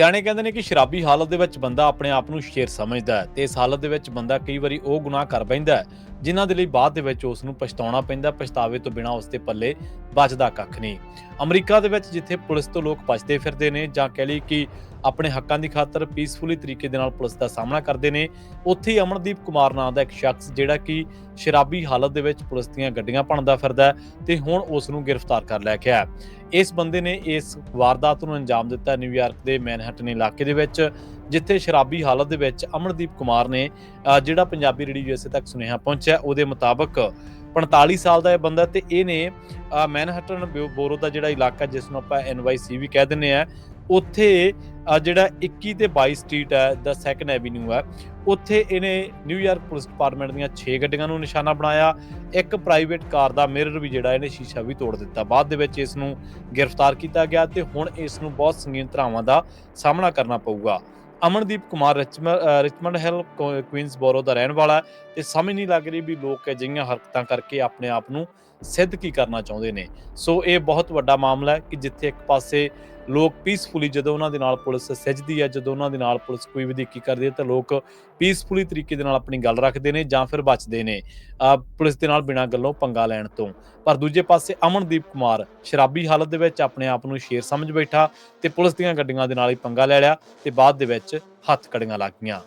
ਸਿਆਣੇ ਕਹਿੰਦੇ ਨੇ ਕਿ ਸ਼ਰਾਬੀ ਹਾਲਤ ਦੇ ਵਿੱਚ ਬੰਦਾ ਆਪਣੇ ਆਪ ਨੂੰ ਸ਼ੇਰ ਸਮਝਦਾ ਹੈ ਤੇ ਇਸ ਹਾਲਤ ਦੇ ਵਿੱਚ ਬੰਦਾ ਕਈ ਵਾਰੀ ਉਹ ਗੁਨਾਹ ਕਰ ਬੈਂਦਾ ਹੈ, ਜਿਨ੍ਹਾਂ ਦੇ ਲਈ ਬਾਅਦ ਦੇ ਵਿੱਚ ਉਸ ਨੂੰ ਪਛਤਾਉਣਾ ਪੈਂਦਾ ਪਛਤਾਵੇ ਤੋਂ ਬਿਨਾਂ ਉਸ ਦੇ ਪੱਲੇ ਬਚਦਾ ਕੱਖ ਨਹੀਂ। ਅਮਰੀਕਾ ਦੇ ਵਿੱਚ ਜਿੱਥੇ ਪੁਲਿਸ ਤੋਂ ਲੋਕ ਬਚਦੇ ਫਿਰਦੇ ਨੇ ਜਾਂ ਕਹਿ ਲਈ ਕਿ ਆਪਣੇ ਹੱਕਾਂ ਦੀ ਖਾਤਰ ਪੀਸਫੁਲੀ ਤਰੀਕੇ ਦੇ ਨਾਲ ਪੁਲਿਸ ਦਾ ਸਾਹਮਣਾ ਕਰਦੇ ਨੇ, ਉੱਥੇ ਅਮਨਦੀਪ ਕੁਮਾਰ ਨਾਂ ਦਾ ਇੱਕ ਸ਼ਖਸ ਜਿਹੜਾ ਕਿ ਸ਼ਰਾਬੀ ਹਾਲਤ ਦੇ ਵਿੱਚ ਪੁਲਿਸ ਦੀਆਂ ਗੱਡੀਆਂ ਭੰਨਦਾ ਫਿਰਦਾ ਹੈ ਤੇ ਹੁਣ ਉਸ ਨੂੰ ਗ੍ਰਿਫਤਾਰ ਕਰ ਲਿਆ ਗਿਆ ਇਸ ਬੰਦੇ ਨੇ ਇਸ ਵਾਰਦਾਤ ਨੂੰ ਅੰਜਾਮ ਦਿੱਤਾ ਨਿਊਯਾਰਕ ਦੇ ਮੈਨਹਟਨ ਇਲਾਕੇ ਦੇ ਵਿੱਚ ਜਿੱਥੇ ਸ਼ਰਾਬੀ ਹਾਲਤ ਦੇ ਵਿੱਚ ਅਮਨਦੀਪ ਕੁਮਾਰ ਨੇ ਜਿਹੜਾ ਪੰਜਾਬੀ ਰੇਡੀਓ ਯੂਐਸਏ ਤੱਕ ਸੁਨੇਹਾ ਪਹੁੰਚਿਆ ਉਹਦੇ ਮੁਤਾਬਕ 45 ਸਾਲ ਦਾ ਇਹ ਬੰਦਾ ਤੇ ਇਹਨੇ ਅ, ਮੈਨਹਟਨ ਬਿਓ- ਬੋਰੋ ਦਾ ਜਿਹੜਾ ਇਲਾਕਾ ਜਿਸ ਨੂੰ ਆਪਾਂ ਐਨਵਾਈਸੀ ਵੀ ਕਹਿ ਦਿੰਦੇ ਆ ਉੱਥੇ ਜਿਹੜਾ 21 ਤੇ 22 ਸਟਰੀਟ ਹੈ ਦਾ ਸੈਕੰਡ ਐਵੀਨਿਊ ਹੈ, ਉੱਥੇ ਇਹਨੇ ਨਿਊਯਾਰਕ ਪੁਲਿਸ ਡਿਪਾਰਟਮੈਂਟ ਦੀਆਂ 6 ਗੱਡੀਆਂ ਨੂੰ ਨਿਸ਼ਾਨਾ ਬਣਾਇਆ। ਇੱਕ ਪ੍ਰਾਈਵੇਟ ਕਾਰ ਦਾ ਮਿਰਰ ਵੀ ਜਿਹੜਾ ਇਹਨੇ ਸ਼ੀਸ਼ਾ ਵੀ ਤੋੜ ਦਿੱਤਾ। ਬਾਅਦ ਦੇ ਵਿੱਚ ਇਸ ਨੂੰ ਗ੍ਰਿਫਤਾਰ ਕੀਤਾ ਗਿਆ ਤੇ ਹੁਣ ਇਸ ਨੂੰ ਬਹੁਤ ਸੰਗੀਨ ਧਰਾਵਾਂ ਦਾ ਸਾਹਮਣਾ ਕਰਨਾ ਪਊਗਾ। ਅਮਨਦੀਪ ਕੁਮਾਰ ਰਿਚਮ- ਰਿਚਮੰਡ ਹਿੱਲ ਕੁ- ਕੁਈਨਸਬੋਰੋ ਦਾ ਰਹਿਣ ਵਾਲਾ ਹੈ ਤੇ ਸਮਝ ਨਹੀਂ ਲੱਗ ਰਹੀ ਵੀ ਲੋਕ ਅਜਿਹੀਆਂ ਹਰਕਤਾਂ ਕਰਕੇ ਆਪਣੇ ਆਪ ਨੂੰ ਸਿੱਧ ਕੀ ਕਰਨਾ ਚਾਹੁੰਦੇ ਨੇ। ਸੋ ਇਹ ਬਹੁਤ ਵੱਡਾ ਮਾਮਲਾ ਹੈ ਕਿ ਜਿੱਥੇ ਇੱਕ ਪਾਸੇ ਲੋਕ ਪੀਸਫੁਲੀ ਜਦੋਂ ਉਹਨਾਂ ਦੇ ਨਾਲ ਪੁਲਿਸ ਸੱਜਦੀ ਹੈ ਜਦੋਂ ਉਹਨਾਂ ਦੇ ਨਾਲ ਪੁਲਿਸ ਕੋਈ ਵਧੀਕੀ ਕਰਦੀ ਹੈ ਤਾਂ ਲੋਕ ਪੀਸਫੁਲੀ ਤਰੀਕੇ ਦੇ ਨਾਲ ਆਪਣੀ ਗੱਲ ਰੱਖਦੇ ਨੇ ਜਾਂ ਫਿਰ ਬਚਦੇ ਨੇ ਪੁਲਿਸ ਦੇ ਨਾਲ ਬਿਨਾਂ ਗੱਲੋਂ ਪੰਗਾ ਲੈਣ ਤੋਂ। ਪਰ ਦੂਜੇ ਪਾਸੇ ਅਮਨਦੀਪ ਕੁਮਾਰ ਸ਼ਰਾਬੀ ਹਾਲਤ ਦੇ ਵਿੱਚ ਆਪਣੇ ਆਪ ਨੂੰ ਸ਼ੇਰ ਸਮਝ ਬੈਠਾ ਤੇ ਪੁਲਿਸ ਦੀਆਂ ਗੱਡੀਆਂ ਦੇ ਨਾਲ ਹੀ ਪੰਗਾ ਲੈ ਲਿਆ ਤੇ ਬਾਅਦ ਦੇ ਵਿੱਚ ਹੱਥ ਕੜੀਆਂ ਲੱਗ ਗਈਆਂ।